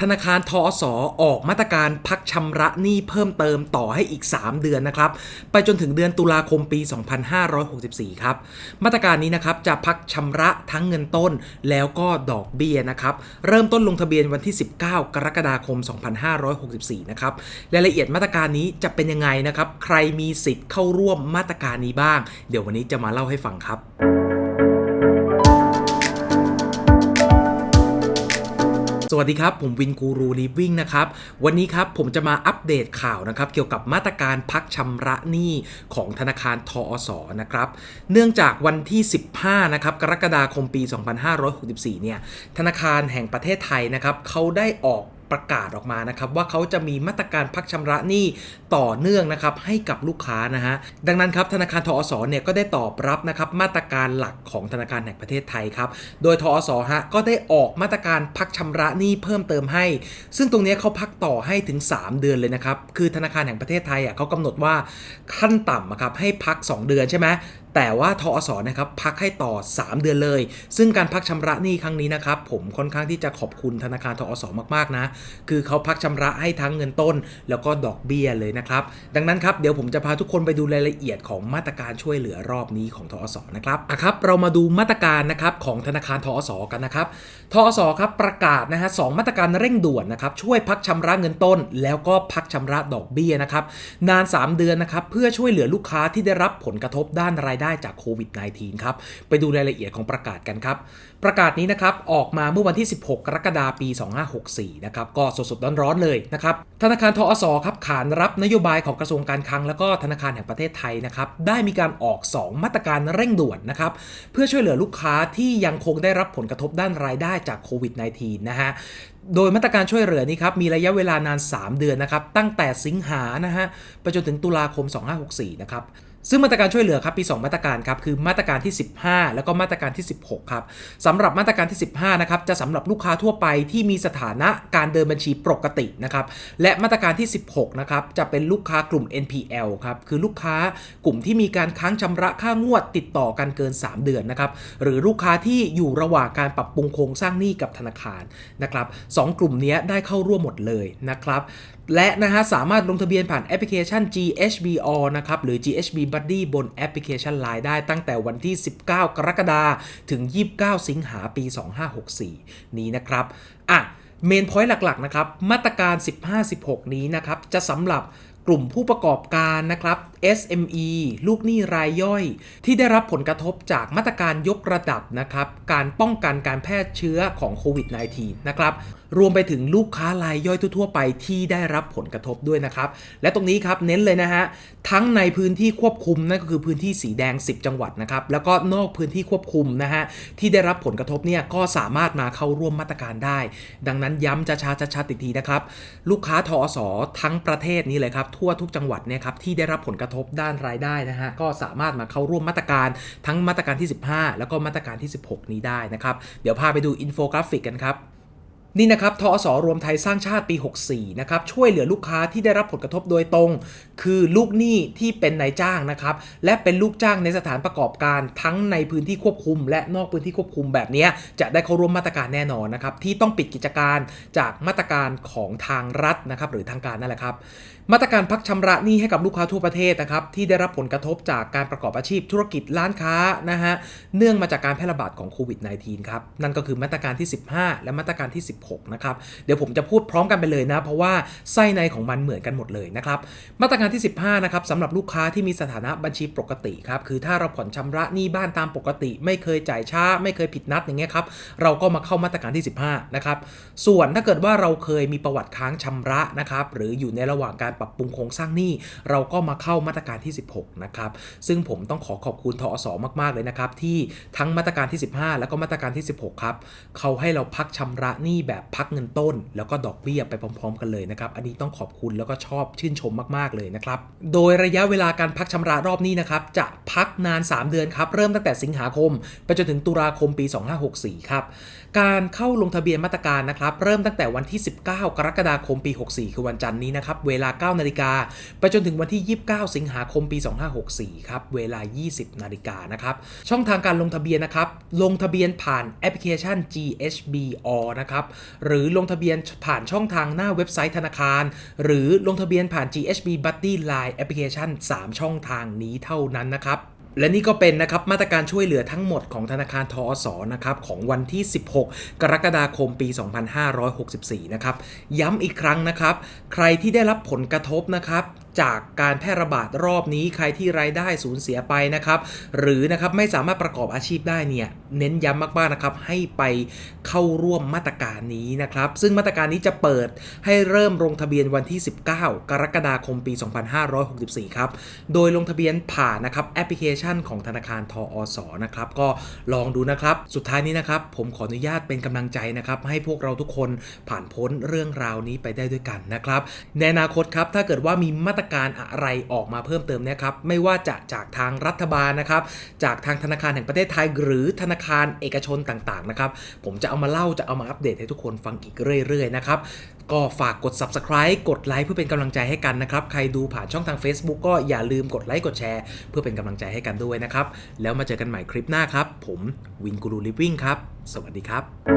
ธนาคารทอสอออกมาตรการพักชำระหนี้เพิ่มเติมต่อให้อีก 3 เดือนนะครับ ไปจนถึงเดือนตุลาคมปี 2564 ครับ มาตรการนี้นะครับจะพักชำระทั้งเงินต้นแล้วก็ดอกเบี้ยนะครับ เริ่มต้นลงทะเบียนวันที่ 19 กรกฎาคม 2564 นะครับ รายละเอียดมาตรการนี้จะเป็นยังไงนะครับ ใครมีสิทธิ์เข้าร่วมมาตรการนี้บ้าง เดี๋ยววันนี้จะมาเล่าให้ฟังครับ สวัสดีครับ ผมวินกูรูลีฟวิ่งนะครับ วันนี้ครับผมจะมาอัปเดตข่าวนะครับ เกี่ยวกับมาตรการพักชำระหนี้ของธนาคารทอสนะครับ เนื่องจากวันที่ 15 นะครับ กรกฎาคมปี 2564 เนี่ย ธนาคารแห่งประเทศไทยนะครับเขาได้ออก ประกาศออกมานะครับว่าเขาจะมีมาตรการพักชำระหนี้ต่อเนื่องนะครับให้กับลูกค้านะฮะดังนั้นครับธนาคารทอสเนี่ยก็ได้ตอบรับนะครับมาตรการหลักของธนาคารแห่งประเทศไทยครับโดยทอสฮะก็ได้ออกมาตรการพักชำระหนี้เพิ่มเติมให้ ซึ่งตรงนี้เขาพักต่อให้ถึง 3 เดือนเลยนะครับคือธนาคารแห่งประเทศไทยอะเขากำหนดว่าขั้นต่ำอะครับให้พัก 2 เดือนใช่ไหม แต่ว่าทอสนะครับพักให้ต่อ 3 เดือนเลย ซึ่งการพักชำระหนี้ครั้งนี้นะครับผมค่อนข้างที่จะขอบคุณธนาคารทอสมากๆนะ คือเขาพักชำระให้ทั้งเงินต้น แล้วก็ดอกเบี้ยเลยนะครับ ดังนั้นครับเดี๋ยวผมจะพาทุกคนไปดูรายละเอียดของมาตรการช่วยเหลือรอบนี้ของทอสนะครับอะครับ เรามาดูมาตรการนะครับของธนาคารทอสกันนะครับทอสครับประกาศนะฮะสองมาตรการเร่งด่วนนะครับช่วยพักชำระเงินต้น แล้วก็พักชำระดอกเบี้ยนะครับนาน 3 เดือนนะครับเพื่อช่วยเหลือลูกค้าที่ได้รับผลกระทบด้านรายได้ได้จากโควิด -19 ครับ ไปดูรายละเอียดของประกาศกันครับ ประกาศนี้นะครับ ออกมาเมื่อวันที่ 16 กรกฎาคมปี 2564 นะครับ ก็สดๆร้อนๆเลยนะครับ ธนาคารทอสครับ ขานรับนโยบายของกระทรวงการคลัง แล้วก็ธนาคารแห่งประเทศไทยนะครับ ได้มีการออก 2 มาตรการเร่งด่วนนะครับ เพื่อช่วยเหลือลูกค้าที่ยังคงได้รับผลกระทบด้านรายได้จากโควิด -19 นะฮะโดยมาตรการช่วยเหลือนี้ครับ มีระยะเวลานาน 3 เดือนนะครับ ตั้งแต่สิงหานะฮะ ไปจนถึงตุลาคม 2564 นะครับ ซึ่งมาตรการช่วยเหลือครับมี2มาตรการครับคือมาตรการที่ 15 แล้วก็มาตรการที่ 16 ครับสำหรับมาตรการที่ 15 นะครับจะสำหรับลูกค้าทั่วไปที่มีสถานะการเดินบัญชีปกตินะครับและมาตรการที่ 16 นะครับจะเป็นลูกค้ากลุ่ม NPL ครับคือลูกค้ากลุ่มที่มีการค้างชำระค่างวดติดต่อกันเกิน 3 เดือนนะครับหรือลูกค้าที่อยู่ระหว่างการปรับปรุงโครงสร้างหนี้กับธนาคารนะครับสองกลุ่มนี้ได้เข้าร่วมหมดเลยนะครับ และนะฮะสามารถลงทะเบียนผ่านแอปพลิเคชัน GHBO นะครับหรือ GHB Buddy บนแอปพลิเคชัน Line ได้ตั้งแต่วันที่ 19 กรกฎาคมถึง 29 สิงหาปี 2564 นี้นะครับอะเมนพอยต์หลักๆนะครับมาตรการ 15-16 นี้นะครับจะสำหรับกลุ่มผู้ประกอบการนะครับ SME ลูกหนี้รายย่อย ที่ได้รับผลกระทบจากมาตรการยกระดับนะครับ การป้องกันการแพร่เชื้อของโควิด -19 นะครับรวมไปถึงลูกค้ารายย่อยทั่ว ๆ ไปที่ได้รับผลกระทบด้วยนะครับ และตรงนี้ครับเน้นเลยนะฮะ ทั้งในพื้นที่ควบคุมนั่นก็คือพื้นที่สีแดง 10 จังหวัดนะครับ แล้วก็นอกพื้นที่ควบคุมนะฮะที่ได้รับผลกระทบเนี่ยก็สามารถมาเข้าร่วมมาตรการได้ ดังนั้นย้ำจะชาจะชัดอีกทีนะครับ ลูกค้าทอสทั้งประเทศนี้เลยครับทั่วทุกจังหวัดเนี่ยครับที่ได้รับผลกระทบด้านรายได้นะฮะก็สามารถมาเข้าร่วมมาตรการทั้งมาตรการที่ 15 แล้วก็มาตรการที่ 16 นี้ได้นะครับ เดี๋ยวพาไปดูอินโฟกราฟิกกันครับ นี่นะครับทอสรวมไทยสร้างชาติปี 64 นะครับ ช่วยเหลือลูกค้าที่ได้รับผลกระทบโดยตรง คือลูกหนี้ที่เป็นนายจ้างนะครับ และเป็นลูกจ้างในสถานประกอบการทั้งในพื้นที่ควบคุม และนอกพื้นที่ควบคุมแบบนี้จะได้เข้าร่วมมาตรการแน่นอนนะครับ ที่ต้องปิดกิจการจากมาตรการของทางรัฐนะครับ หรือทางการนั่นแหละครับ มาตรการพักชำระหนี้ให้กับลูกค้าทั่วประเทศนะครับที่ได้รับผลกระทบจากการประกอบอาชีพธุรกิจร้านค้านะฮะเนื่องมาจากการแพร่ระบาดของโควิด -19 ครับนั่นก็คือมาตรการที่ 15 และมาตรการที่16นะครับ เดี๋ยวผมจะพูดพร้อมกันไปเลยนะ เพราะว่าไส้ในของมันเหมือนกันหมดเลยนะครับ มาตรการที่ 15 นะครับสำหรับลูกค้าที่มีสถานะบัญชีปกติครับ คือถ้าเราผ่อนชำระหนี้บ้านตามปกติ ไม่เคยจ่ายช้า ไม่เคยผิดนัดอย่างเงี้ยครับ เราก็มาเข้ามาตรการที่ 15 นะครับ ส่วนถ้าเกิดว่าเราเคยมีประวัติค้างชำระนะครับ หรืออยู่ในระหว่างการปรับปรุงโครงสร้างหนี้ เราก็มาเข้ามาตรการที่ 16 นะครับ ซึ่งผมต้องขอขอบคุณทอสมาก ๆ เลยนะครับที่ทั้งมาตรการที่ 15 แล้วก็มาตรการที่ 16 ครับ เขาให้เราพักชำระหนี้แบบพักเงินต้น แล้วก็ดอกเบี้ยไปพร้อม ๆ กันเลยนะครับ อันนี้ต้องขอบคุณแล้วก็ชอบชื่นชมมากๆเลยนะครับ โดยระยะเวลาการพักชำระรอบนี้นะครับ จะพักนาน 3 เดือนครับ เริ่มตั้งแต่สิงหาคม ไปจนถึงตุลาคมปี 2564 ครับ การเข้าลงทะเบียนมาตรการนะครับ เริ่มตั้งแต่วันที่ 19 กรกฎาคมปี 64 คือวันจันทร์นี้นะครับ เวลา 9 นาฬิกา ไปจนถึงวันที่ 29 สิงหาคมปี 2564 ครับ เวลา 20 นาฬิกานะครับ ช่องทางการลงทะเบียนนะครับ ลงทะเบียนผ่านแอปพลิเคชัน GHBO นะครับหรือลงทะเบียนผ่านช่องทางหน้าเว็บไซต์ธนาคาร หรือลงทะเบียนผ่าน GHB Buddy Line Application 3 ช่องทางนี้เท่านั้นนะครับและนี่ก็เป็นนะครับมาตรการช่วยเหลือทั้งหมดของธนาคารทอสนะครับของวันที่ 16 กรกฎาคมปี 2564 นะครับ ย้ำอีกครั้งนะครับ ใครที่ได้รับผลกระทบนะครับ จากการแพร่ระบาดรอบนี้ใครที่รายได้สูญเสียไปนะครับ หรือนะครับไม่สามารถประกอบอาชีพได้เนี่ยเน้นย้ำมากๆนะครับให้ไปเข้าร่วมมาตรการนี้นะครับ ซึ่งมาตรการนี้จะเปิดให้เริ่มลงทะเบียนวันที่ 19 กรกฎาคมปี 2564 ครับ โดยลงทะเบียนผ่านนะครับแอปพลิเคชันของธนาคารทอสนะครับ ก็ลองดูนะครับ สุดท้ายนี้นะครับ ผมขออนุญาตเป็นกำลังใจนะครับ ให้พวกเราทุกคนผ่านพ้นเรื่องราวนี้ไปได้ด้วยกันนะครับ ในอนาคตครับถ้าเกิดว่ามีมาตรการอะไรออกมาเพิ่มเติมเนะครับไม่ว่าจะจากทางรัฐบาลนะครับ จากทางธนาคารแห่งประเทศไทย หรือธนาคารเอกชนต่างๆนะครับผมจะเอามาเล่าจะเอามาอัปเดตให้ทุกคนฟังอีกเรื่อยๆนะครับก็ฝากกด subscribe กดไลค์เพื่อเป็นกำลังใจให้กันนะครับ ใครดูผ่านช่องทาง Facebook ก็อย่าลืมกดไลค์กดแชร์ เพื่อเป็นกำลังใจให้กันด้วยนะครับ แล้วมาเจอกันใหม่คลิปหน้าครับ ผมวินกูรูลิฟวิ่งครับ สวัสดีครับ